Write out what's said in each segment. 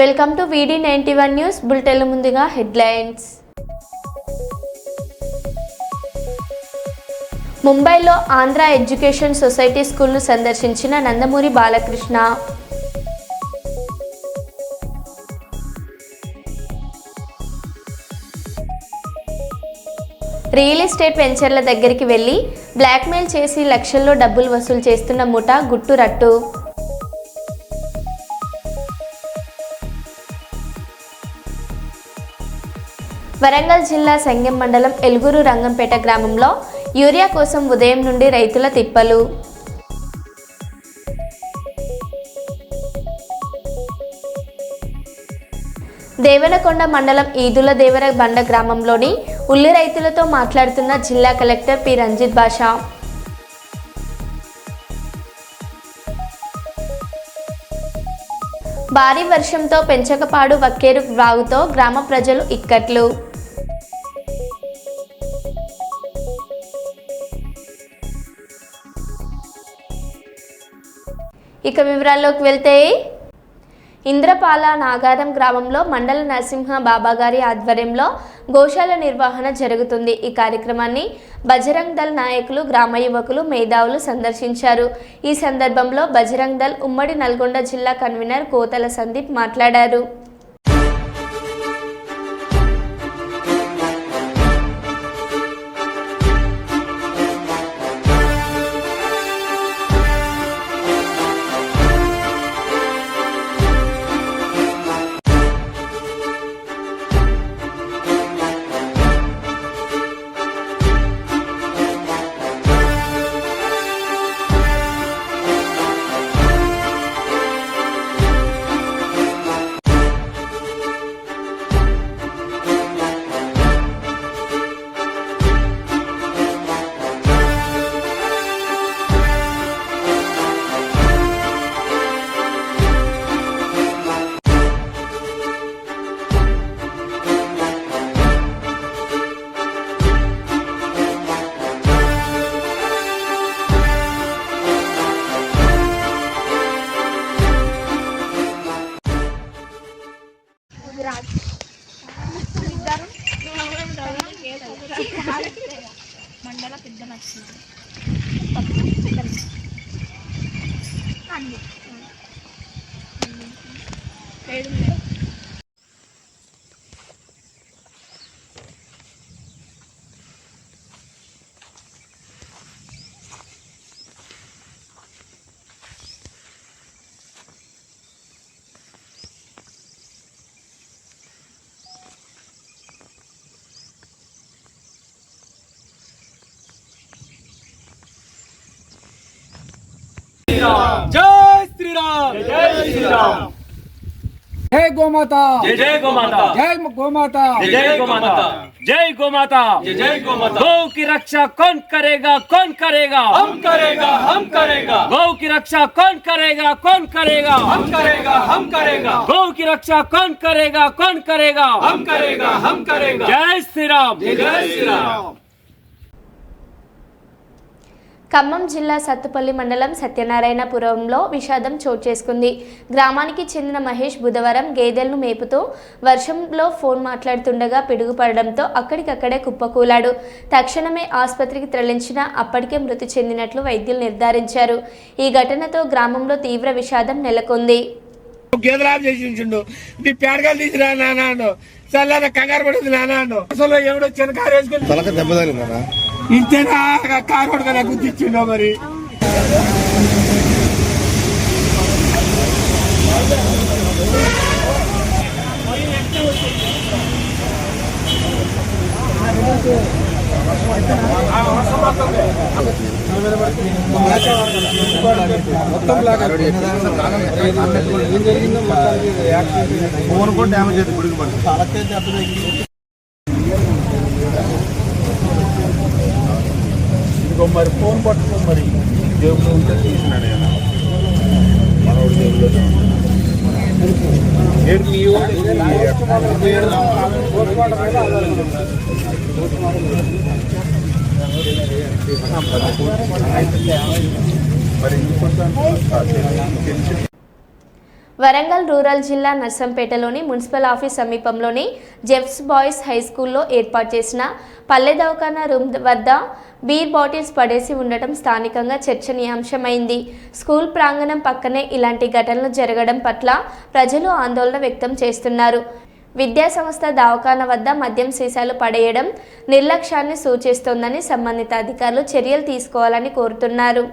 Welcome to వీడి ninety one news bulletin ముందుగా headlines. ముంబైలో ఆంధ్ర ఎడ్యుకేషన్ సొసైటీ స్కూల్ను సందర్శించిన నందమూరి బాలకృష్ణ. రియల్ ఎస్టేట్ వెంచర్ల దగ్గరికి వెళ్ళి బ్లాక్మెయిల్ చేసి లక్షల్లో డబ్బులు వసూలు చేస్తున్న ముఠా గుట్టు రట్టు వరంగల్ జిల్లా సంగెం మండలం ఎలుగురు రంగంపేట గ్రామంలో యూరియా కోసం ఉదయం నుండి రైతుల తిప్పలు. దేవనకొండ మండలం ఈదుల దేవర బండ గ్రామంలోని ఉల్లి రైతులతో మాట్లాడుతున్న జిల్లా కలెక్టర్ పి. రంజిత్ బాషా భారీ వర్షంతో పెంచకపాడు వక్కేరు వాగుతో గ్రామ ప్రజలు ఇక్కట్లు. ఇక వివరాల్లోకి వెళ్తే ఇంద్రపాల నాగారం గ్రామంలో మండల నరసింహ బాబాగారి ఆధ్వర్యంలో గోశాల నిర్వహణ జరుగుతుంది. ఈ కార్యక్రమాన్ని బజరంగ్ దళ్ నాయకులు గ్రామ యువకులు మేధావులు సందర్శించారు. ఈ సందర్భంలో బజరంగ్ దళ్ ఉమ్మడి నల్గొండ జిల్లా కన్వీనర్ కోతల సందీప్ మాట్లాడారు. जय श्री राम जय श्री राम जय गोमाता जय जय गो माता जय गोमाता जय जय गो माता जय गो माता जय जय गो माता गौ की रक्षा कौन करेगा कौन करेगा हम करेगा हम करेगा गौ की रक्षा कौन करेगा कौन करेगा हम करेगा हम करेगा गौ की रक्षा कौन करेगा कौन करेगा हम करेगा हम करेगा जय श्री राम जय जय श्री राम ఖమ్మం జిల్లా సత్తుపల్లి మండలం సత్యనారాయణపురంలో విషాదం చోటు చేసుకుంది. గ్రామానికి చెందిన మహేష్ బుధవారం గేదెలను మేపుతూ వర్షంలో ఫోన్ మాట్లాడుతుండగా పిడుగుపడడంతో అక్కడికక్కడే కుప్పకూలాడు. తక్షణమే ఆసుపత్రికి తరలించిన అప్పటికే మృతి చెందినట్లు వైద్యులు నిర్ధారించారు. ఈ ఘటనతో గ్రామంలో తీవ్ర విషాదం నెలకొంది. గేదెలు ఆఫ్ చేసి ఉంచుండు. నీ పేడగాలు తీసిరా నాన్న కంగారు పడుతుంది నాన్న అసలు ఎవడో చిన్న కారు వేసుకుని తలక దెబ్బ తగిలిందా ఇంతేనా కారు పడుతుంది గుర్తిచ్చిండో మరి. ఫోన్ కూడా డ్యామేజ్ అయితే గుడికి పడుతుంది ఇదిగో మరి ఫోన్ పట్టుకో మరి జేబులో ఉంటే తీసినాడు ఆయన. మనోడు జేబులో ఏడు మీ మరి ఇంకొంచెం తెలిసి. వరంగల్ రూరల్ జిల్లా నర్సంపేటలోని మున్సిపల్ ఆఫీస్ సమీపంలోని జెఫ్స్ బాయ్స్ హై స్కూల్లో ఏర్పాటు చేసిన పల్లె దవాఖానా రూమ్ వద్ద బీర్ బాటిల్స్ పడేసి ఉండటం స్థానికంగా చర్చనీయాంశమైంది. స్కూల్ ప్రాంగణం పక్కనే ఇలాంటి ఘటనలు జరగడం పట్ల ప్రజలు ఆందోళన వ్యక్తం చేస్తున్నారు. విద్యాసంస్థ దవాఖాన వద్ద మద్యం సీసాలు పడేయడం నిర్లక్ష్యాన్ని సూచిస్తోందని సంబంధిత అధికారులు చర్యలు తీసుకోవాలని కోరుతున్నారు.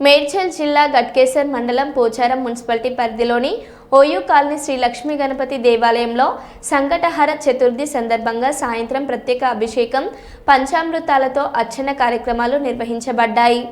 మేడ్చల్ జిల్లా గట్కేసర్ మండలం పోచారం మున్సిపాలిటీ పరిధిలోని ఓయూ కాలనీ శ్రీ లక్ష్మీ గణపతి దేవాలయంలో సంకటహర చతుర్థి సందర్భంగా సాయంత్రం ప్రత్యేక అభిషేకం పంచామృతాలతో అర్చన కార్యక్రమాలు నిర్వహించబడ్డాయి.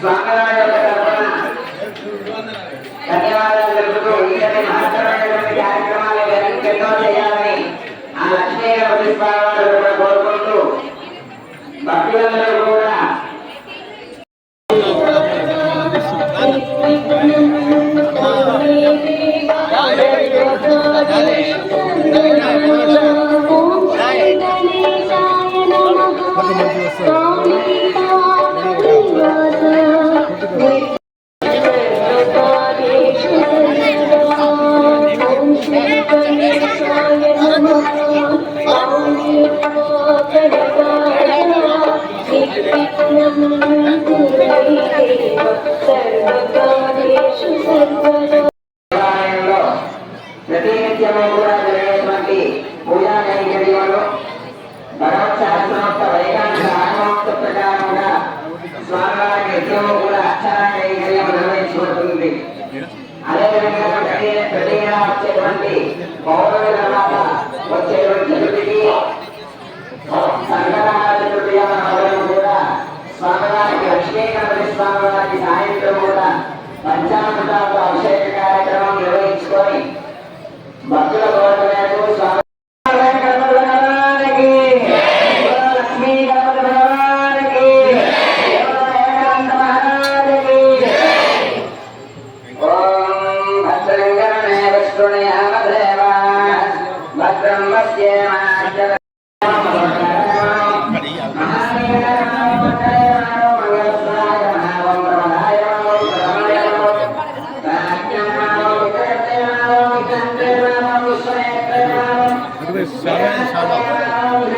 స్వామివారి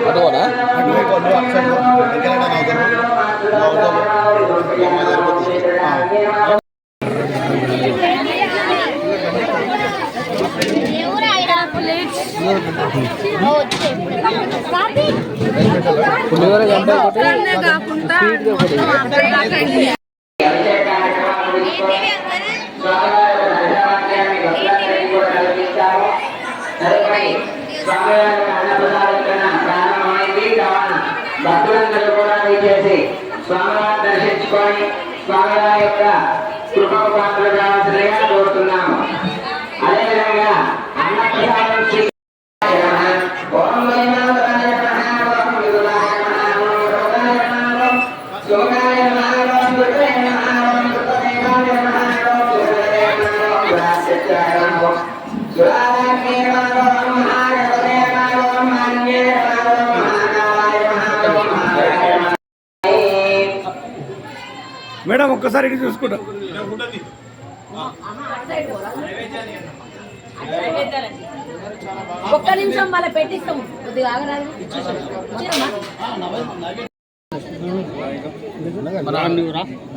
Ada mana? Ada mana? Ada mana? పులిహోర గంట ఒకటి. స్వామివారి కూడా స్వామివారి భక్తులందరూ కూడా దయచేసి స్వామివారిని దర్శించుకొని స్వామివారి యొక్క కృపకు పాత్రలు కావాల్సిందిగా కోరుతున్నాము. అదేవిధంగా అన్నప్రసాదం మేడం ఒక్కసారి ఇటు చూసుకుంటా. ఒక్క నిమిషం మళ్ళీ పెట్టిస్తాం. కొద్దిగా ఆగరాదు.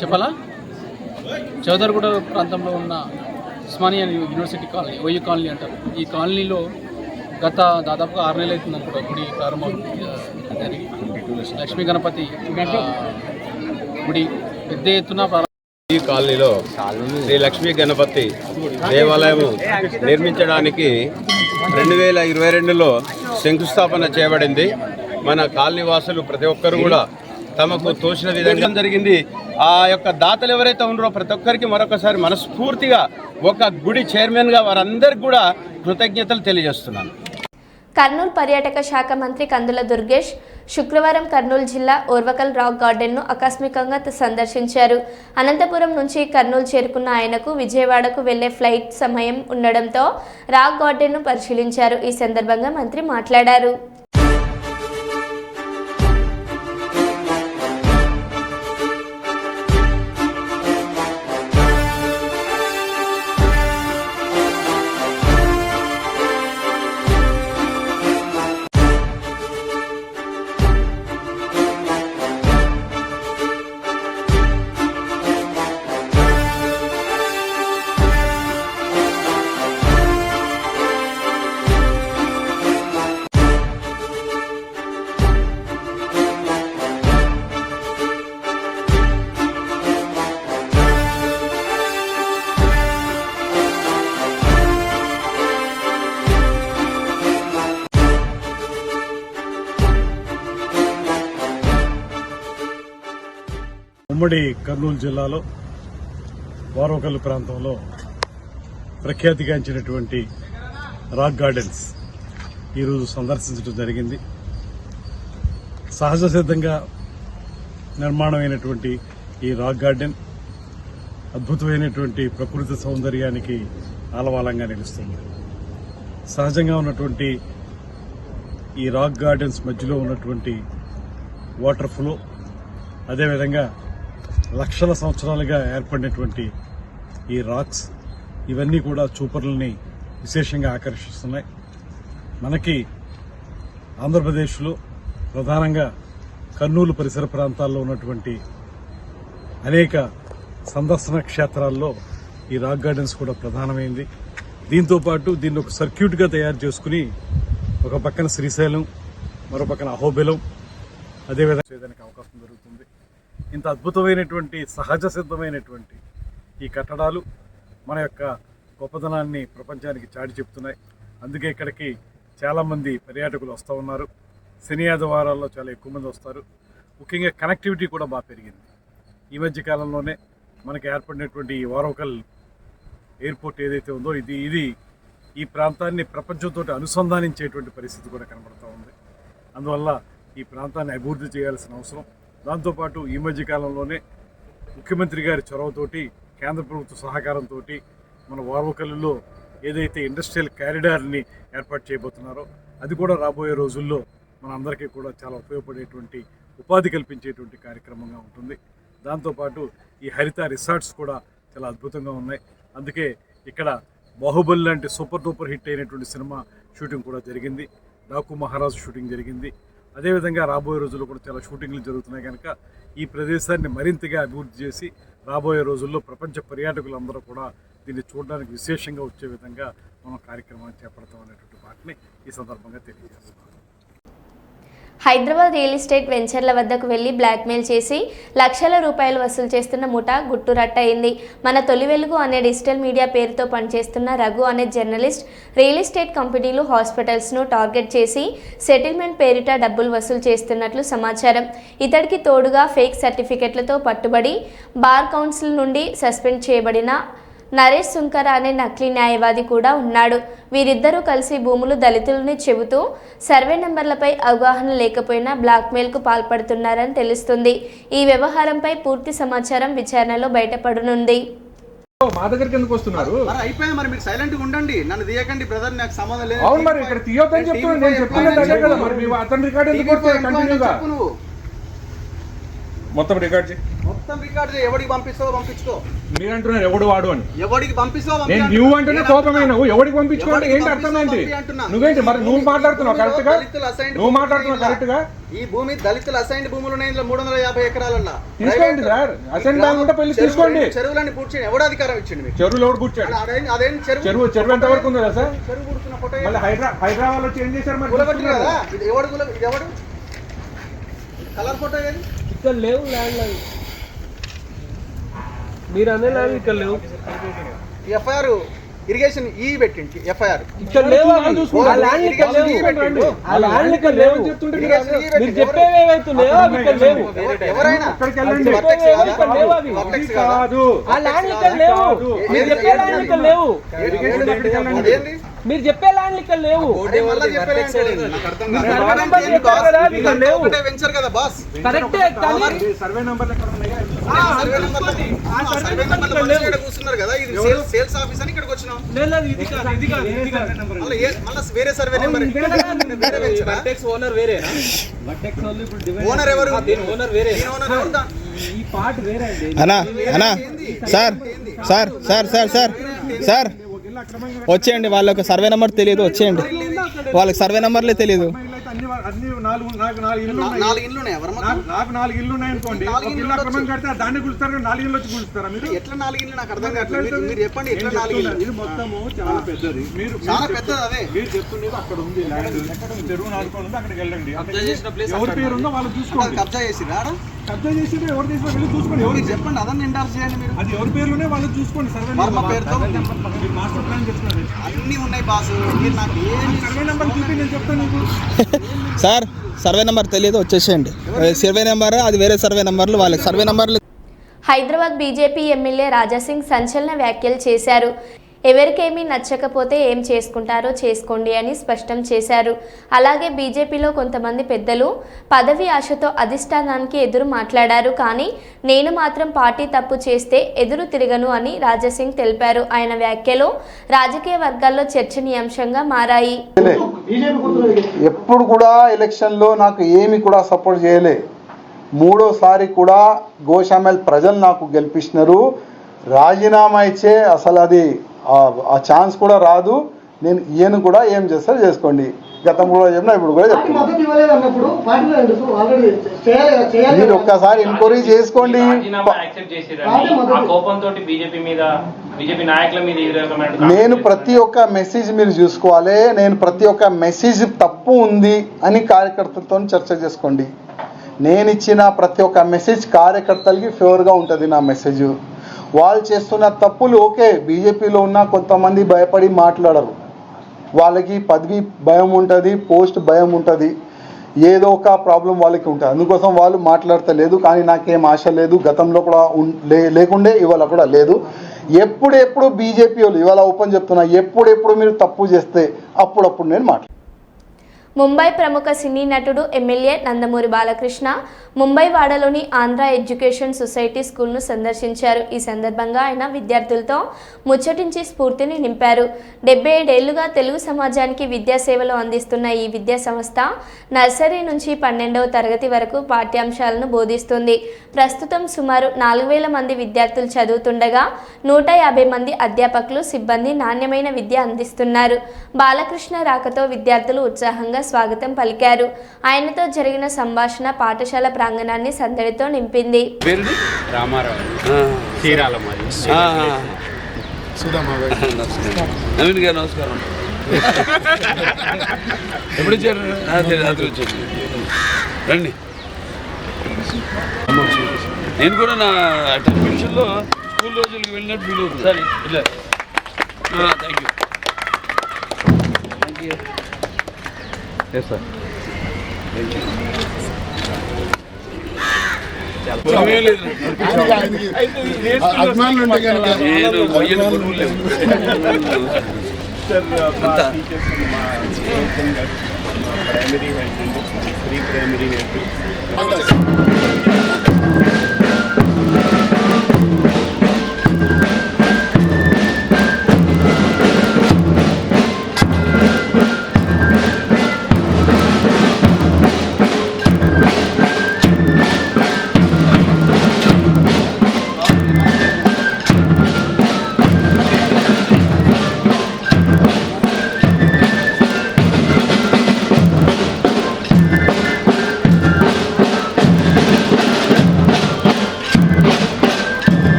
చెప్పాలా? చౌదరిగూడ ప్రాంతంలో ఉన్న Osmania university colony OU colony అంటారు. ఈ కాలనీలో గత దాదాపుగా ఆరు నెలలు అవుతుంది అనుకుంటా గుడి ప్రారంభం జరిగి లక్ష్మీ గణపతి గుడి పెద్ద ఎత్తున ఈ కాలనీలో శ్రీ లక్ష్మీ గణపతి దేవాలయం నిర్మించడానికి రెండు వేల ఇరవై రెండులో శంకుస్థాపన చేయబడింది. మన కాలనీ వాసులు ప్రతి ఒక్కరు కూడా తమకు తోచిన విధంగా జరిగింది. ఆ యొక్క దాతలు ఎవరైతే ఉన్నారో ప్రతి ఒక్కరికి మరొకసారి మనస్ఫూర్తిగా ఒక గుడి చైర్మన్గా వారందరికి కూడా కృతజ్ఞతలు తెలియజేస్తున్నాను. కర్నూలు పర్యాటక శాఖ మంత్రి కందుల దుర్గేష్ శుక్రవారం కర్నూలు జిల్లా ఓర్వకల్ రాక్ గార్డెన్ను ఆకస్మికంగా సందర్శించారు. అనంతపురం నుంచి కర్నూలు చేరుకున్న ఆయనకు విజయవాడకు వెళ్ళే ఫ్లైట్ సమయం ఉండడంతో రాక్ గార్డెన్ను పరిశీలించారు. ఈ సందర్భంగా మంత్రి మాట్లాడారు. ఉమ్మడి కర్నూలు జిల్లాలో వారోకల్లు ప్రాంతంలో ప్రఖ్యాతిగాంచినటువంటి రాక్ గార్డెన్స్ ఈరోజు సందర్శించడం జరిగింది. సహజ సిద్ధంగా నిర్మాణమైనటువంటి ఈ రాక్ గార్డెన్ అద్భుతమైనటువంటి ప్రకృతి సౌందర్యానికి ఆలవాలంగా నిలుస్తుంది. సహజంగా ఉన్నటువంటి ఈ రాక్ గార్డెన్స్ మధ్యలో ఉన్నటువంటి వాటర్ ఫ్లో అదేవిధంగా లక్షల సంవత్సరాలుగా ఏర్పడినటువంటి ఈ రాక్స్ ఇవన్నీ కూడా చూపర్లని విశేషంగా ఆకర్షిస్తున్నాయి. మనకి ఆంధ్రప్రదేశ్లో ప్రధానంగా కర్నూలు పరిసర ప్రాంతాల్లో ఉన్నటువంటి అనేక సందర్శన క్షేత్రాల్లో ఈ రాక్ గార్డెన్స్ కూడా ప్రధానమైంది. దీంతో పాటు దీన్ని ఒక సర్క్యూట్గా తయారు చేసుకుని ఒక పక్కన శ్రీశైలం మరో పక్కన అహోబిలం అదేవిధంగా చేయడానికి అవకాశం దొరుకుతుంది. ఇంత అద్భుతమైనటువంటి సహజ సిద్ధమైనటువంటి ఈ కట్టడాలు మన యొక్క గొప్పతనాన్ని ప్రపంచానికి చాటి చెప్తున్నాయి. అందుకే ఇక్కడికి చాలామంది పర్యాటకులు వస్తూ ఉన్నారు. శని ఆదివారాల్లో చాలా ఎక్కువ మంది వస్తారు. ముఖ్యంగా కనెక్టివిటీ కూడా బాగా పెరిగింది. ఈ మధ్య కాలంలోనే మనకి ఏర్పడినటువంటి ఈ వారోకల్ ఎయిర్పోర్ట్ ఏదైతే ఉందో ఇది ఇది ఈ ప్రాంతాన్ని ప్రపంచంతో అనుసంధానించేటువంటి పరిస్థితి కూడా కనబడుతూ ఉంది. అందువల్ల ఈ ప్రాంతాన్ని అభివృద్ధి చేయాల్సిన అవసరం. దాంతోపాటు ఈ మధ్య కాలంలోనే ముఖ్యమంత్రి గారి చొరవతోటి కేంద్ర ప్రభుత్వ సహకారంతో మన వారవకల్లులో ఏదైతే ఇండస్ట్రియల్ క్యారిడార్ని ఏర్పాటు చేయబోతున్నారో అది కూడా రాబోయే రోజుల్లో మన అందరికీ కూడా చాలా ఉపయోగపడేటువంటి ఉపాధి కల్పించేటువంటి కార్యక్రమంగా ఉంటుంది. దాంతోపాటు ఈ హరిత రిసార్ట్స్ కూడా చాలా అద్భుతంగా ఉన్నాయి. అందుకే ఇక్కడ బాహుబలి లాంటి సూపర్ డూపర్ హిట్ అయినటువంటి సినిమా షూటింగ్ కూడా జరిగింది. డాకు మహారాజు షూటింగ్ జరిగింది. అదేవిధంగా రాబోయే రోజుల్లో కూడా చాలా షూటింగ్లు జరుగుతున్నాయి కనుక ఈ ప్రదేశాన్ని మరింతగా అభివృద్ధి చేసి రాబోయే రోజుల్లో ప్రపంచ పర్యాటకులందరూ కూడా దీన్ని చూడడానికి విశేషంగా వచ్చే విధంగా మనం కార్యక్రమాన్ని చేపడతాం అనేటువంటి వాటిని ఈ సందర్భంగా తెలియజేస్తున్నాం హైదరాబాద్ రియల్ ఎస్టేట్ వెంచర్ల వద్దకు వెళ్ళి బ్లాక్మెయిల్ చేసి లక్షల రూపాయలు వసూలు చేస్తున్న ముఠా గుట్టురట్టయింది. మన తొలి వెలుగు అనే డిజిటల్ మీడియా పేరుతో పనిచేస్తున్న రఘు అనే జర్నలిస్ట్ రియల్ ఎస్టేట్ కంపెనీలు హాస్పిటల్స్ను టార్గెట్ చేసి సెటిల్మెంట్ పేరిట డబ్బులు వసూలు చేస్తున్నట్లు సమాచారం. ఇతడికి తోడుగా ఫేక్ సర్టిఫికెట్లతో పట్టుబడి బార్ కౌన్సిల్ నుండి సస్పెండ్ చేయబడిన నరేష్ సుంకర అనే నకిలీ న్యాయవాది కూడా ఉన్నాడు. వీరిద్దరూ కలిసి భూములు దళితులని చెబుతూ సర్వే నెంబర్లపై అవగాహన లేకపోయినా బ్లాక్మెయిల్కు పాల్పడుతున్నారని తెలుస్తుంది. ఈ వ్యవహారంపై పూర్తి సమాచారం విచారణలో బయటపడనుంది. మా దగ్గరికి ఎందుకు వస్తున్నారు? మరి అయిపోయింది మరి మీరు సైలెంట్గా ఉండండి. నన్ను తీయకండి బ్రదర్ నాకు సంబంధం లేదు. అవును మరి ఇక్కడ తీయొద్దని చెప్తున్నాను నేను కదా మరి అతని రికార్డ్ ఎందుకు వస్తుంది కంటిన్యూగా? మొత్తం రికార్డ్ చేయి. మొత్తం రికార్డ్ చేయి. ఎవడికి పంపిస్తావో పంపించుకో. మీరు అంటున్నారు ఎవడు వాడు అని. ఎవడికి పంపిస్తావో నేను నువ్వు అంటేనే నేను కోపమైన నువ్వు. ఎవడికి పంపించుకోవాలి ఎవడికి ఏంటి అర్థం ఏంటి. నువ్వేంటి మరి? నువ్వు మాట్లాడుతున్నావు? కరెక్ట్గా? నువ్వు మాట్లాడుతున్నావు? కరెక్ట్గా? ఈ భూమి దళితులు అసైన్డ్ భూములు ఉన్నాయి ఇందులో మూడు వందల యాభై ఎకరాలల్లో తీసుకోండి సార్. అసెంట్ బ్యాంక్ ఉంటే పెళ్ళి తీసుకోండి. చెరువులన్నీ పూడ్చి ఎవడు అధికారం ఇచ్చింది మీకు? చెరువులు ఎవడు కూర్చాడు అదేం అదేం చెరువు చెరువు చెరువు ఎంత వరకు ఉందా సార్? చెరువు కూర్చున్న ఫోటో హైదరాబాద్లో చేంజ్ చేశారు మరి ఎవడు ఎవడు? కలర్ ఫోటో ఏది? ఇక్కడ లేవు ల్యాండ్ మీరు అనే ల్యాండ్ ఇక్కడ లేవు ఎఫ్ఐఆర్ ఇరిగేషన్ ఈ పెట్టింది ఎఫ్ఐఆర్ ఇక్కడ లేవు అవి. ఆ ల్యాండ్ ఇక్కడ లేవు. ఆ ల్యాండ్ ఇక్కడ లేవు చెప్తుంటే మీరు. చెప్పేవి ఏవైతున్నాయో అవి ఇక్కడ లేవు ఎవరు- ఎవరైనా అక్కడికి వెళ్ళండి ఇక్కడ లేవు అవి కాదా? కాదు ఆ ల్యాండ్ ఇక్కడ లేవు. మీరు చెప్పే ల్యాండ్ ఇక్కడ లేవు ఇరిగేషన్ ఎక్కడికి వెళ్ళండి మీరు చెప్పే ల్యాండ్ ఇక్కడ లేవు. Survey number sales sales office అని ఇక్కడికి వచ్చినాం. లేదు, లేదు, ఇది కాదు ఇది కాదు ఇది కాదు. మళ్ళీ ఏ- మళ్ళీ వేరే సర్వే నెంబర్. ఓనర్ వేరే ఓనర్ ఎవరు? ఓనర్ వేరే. ఓనర్ ఎవరు? దా- ఈ పార్ట్ వేరే అండి. అన్నా అన్నా sir sir sir sir sir sir వచ్చేయండి వాళ్ళకి సర్వే నెంబర్ తెలియదు వచ్చేయండి. వాళ్ళకి సర్వే నెంబర్లే తెలియదు. నాకు నాలుగు ఇల్లు ఇల్లు ఇల్లు ఇల్లు అక్రమం. కడితే దాన్ని గులుస్తారు నాలుగు ఇల్లు వచ్చి గులుస్తారా మీరు? ఎట్లా నాలుగు ఇండ్లు నాకు అర్థం కావట్లేదు. మీరు- చెప్పండి ఎట్లా నాలుగు ఇది మొత్తము చాలా పెద్దది. మీరు చాలా పెద్దది అదే. మీరు చెప్తుండేది అక్కడ ఉంది ల్యాండ్ చెరువు ఉంది అక్కడికి వెళ్ళండి. ఎవరి పేరు ఉందో. వాళ్ళు అది చూసుకోండి. కబ్జా చేసి రాడా కబ్జా ఎవరు వెళ్ళి చూసుకోండి. ఎవరు చెప్పండి అదన్నీ ఎండార్స్ చేయండి మీరు. అది ఎవరి పేర్లోనే వాళ్ళు చూసుకోండి సర్వే వర్మ పేరుతో మీరు మాస్టర్ ప్లాన్ చెప్తున్నారు అన్నీ ఉన్నాయి బాస్. మీరు నాకు సర్వే నెంబర్ చూపి నేను చెప్తాను నీకు. సార్ సర్వే నెంబర్ తెలియదు వచ్చేసేయండి. సర్వే నెంబర్ అది వేరే సర్వే నెంబర్లు వాళ్ళకి. సర్వే నెంబర్లు హైదరాబాద్ బీజేపీ ఎమ్మెల్యే రాజాసింగ్ సంచలన వ్యాఖ్యలు చేశారు. ఎవరికేమీ నచ్చకపోతే ఏం చేసుకుంటారో చేసుకోండి అని స్పష్టం చేశారు. అలాగే బీజేపీలో కొంతమంది పెద్దలు పదవి ఆశతో అధిష్టానానికి ఎదురు మాట్లాడారు. కానీ నేను మాత్రం పార్టీ తప్పు చేస్తే ఎదురు తిరగను అని రాజాసింగ్ తెలిపారు. ఆయన వ్యాఖ్యలో రాజకీయ వర్గాల్లో చర్చనీయాంశంగా మారాయి. ఎప్పుడు కూడా ఎలక్షన్లో నాకు ఏమి కూడా సపోర్ట్ చేయలే. మూడోసారి కూడా గోషామెల్ ప్రజలు నాకు గెలిపించినారు. రాజీనామా ఇచ్చే అసలు అది ఆ- ఆ ఛాన్స్ కూడా రాదు. నేను ఈయన కూడా ఏం చేస్తారో చేసుకోండి. గతం కూడా చెప్పిన ఇప్పుడు కూడా చెప్తున్నా మీరు ఒక్కసారి ఎంక్వైరీ చేసుకోండి. యాక్సెప్ట్ చేసిరండి. ఆ కోపంతో బీజేపీ మీద బీజేపీ నాయకుల మీద ఈ రకమైన నేను ప్రతి ఒక్క మెసేజ్ మీరు చూసుకోవాలి. నేను ప్రతి ఒక్క మెసేజ్ తప్పు ఉంది అని కార్యకర్తలతో చర్చ చేసుకోండి. నేను ఇచ్చిన ప్రతి ఒక్క మెసేజ్ కార్యకర్తలకి ఫేవర్గా ఉంటుంది నా మెసేజ్ వాళ్ళు చేస్తున్న తప్పులు ఓకే బీజేపీలో ఉన్న కొంతమంది భయపడి మాట్లాడరు. వాళ్ళకి పదవి భయం ఉంటుంది పోస్ట్ భయం ఉంటుంది ఏదో ఒక ప్రాబ్లం వాళ్ళకి ఉంటుంది. అందుకోసం వాళ్ళు మాట్లాడతలేదు కానీ నాకేం ఆశ లేదు గతంలో కూడా లే- లేకుండే ఇవాళ కూడా లేదు. ఎప్పుడెప్పుడు బీజేపీ వాళ్ళు ఇవాళ ఓపెన్ చెప్తున్నా ఎప్పుడెప్పుడు మీరు తప్పు చేస్తే అప్పుడప్పుడు నేను మాట్లాడు ముంబై ప్రముఖ సినీ నటుడు ఎమ్మెల్యే నందమూరి బాలకృష్ణ ముంబై వాడలోని ఆంధ్ర ఎడ్యుకేషన్ సొసైటీ స్కూల్ను సందర్శించారు. ఈ సందర్భంగా ఆయన విద్యార్థులతో ముచ్చటించి స్ఫూర్తిని నింపారు. డెబ్బై ఏడేళ్ళుగా తెలుగు సమాజానికి విద్యా సేవలు అందిస్తున్న ఈ విద్యా సంస్థ నర్సరీ నుంచి పన్నెండవ తరగతి వరకు పాఠ్యాంశాలను బోధిస్తుంది. ప్రస్తుతం సుమారు నాలుగు వేల మంది విద్యార్థులు చదువుతుండగా నూట యాభై మంది అధ్యాపకులు సిబ్బంది నాణ్యమైన విద్య అందిస్తున్నారు. బాలకృష్ణ రాకతో విద్యార్థులు ఉత్సాహంగా స్వాగతం పలికారు. ఆయనతో జరిగిన సంభాషణ పాఠశాల ప్రాంగణాన్ని సందడితో నింపింది. రండి. నేను కూడా నా టెలివిజన్లో స్కూల్ రోజులకు వెళ్ళినట్టు ఫీల్ అవుతుంది సరే ఇట్లా. Thank you thank you yes sir అభిమానులు ఉంటే కనుక primary pre primary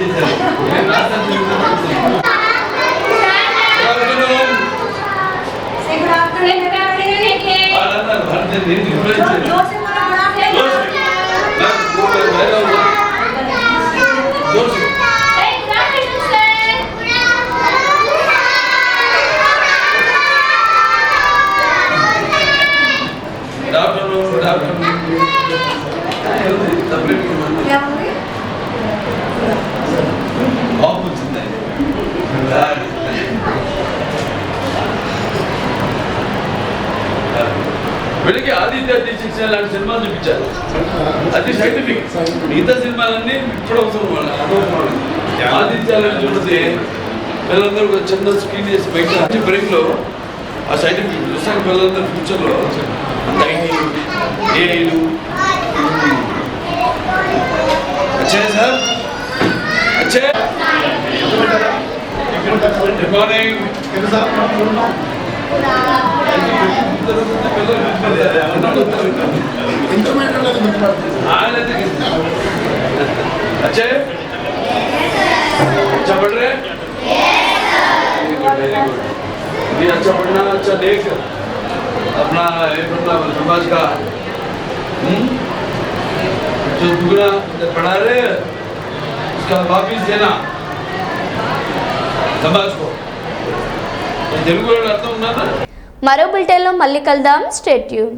de Deus. బ్రేక్లో ఆ సైంటిఫిక్ విశాఖ పిల్లలందరూ ఫ్యూచర్లో ఏఐలు వచ్చాయి సార్? వచ్చాయి good morning good very good ये अच्छा पढ़ना अच्छा देख अपना ये पढ़ना समाज का हम्म? जो दुगना पढ़ा रहे हैं, उसका वापिस देना समाज को తెలుగు వాళ్ళు అర్థం ఉన్నారా మరో బులెటిన్లో మళ్ళీ కలుద్దాం స్టేట్ ట్యూన్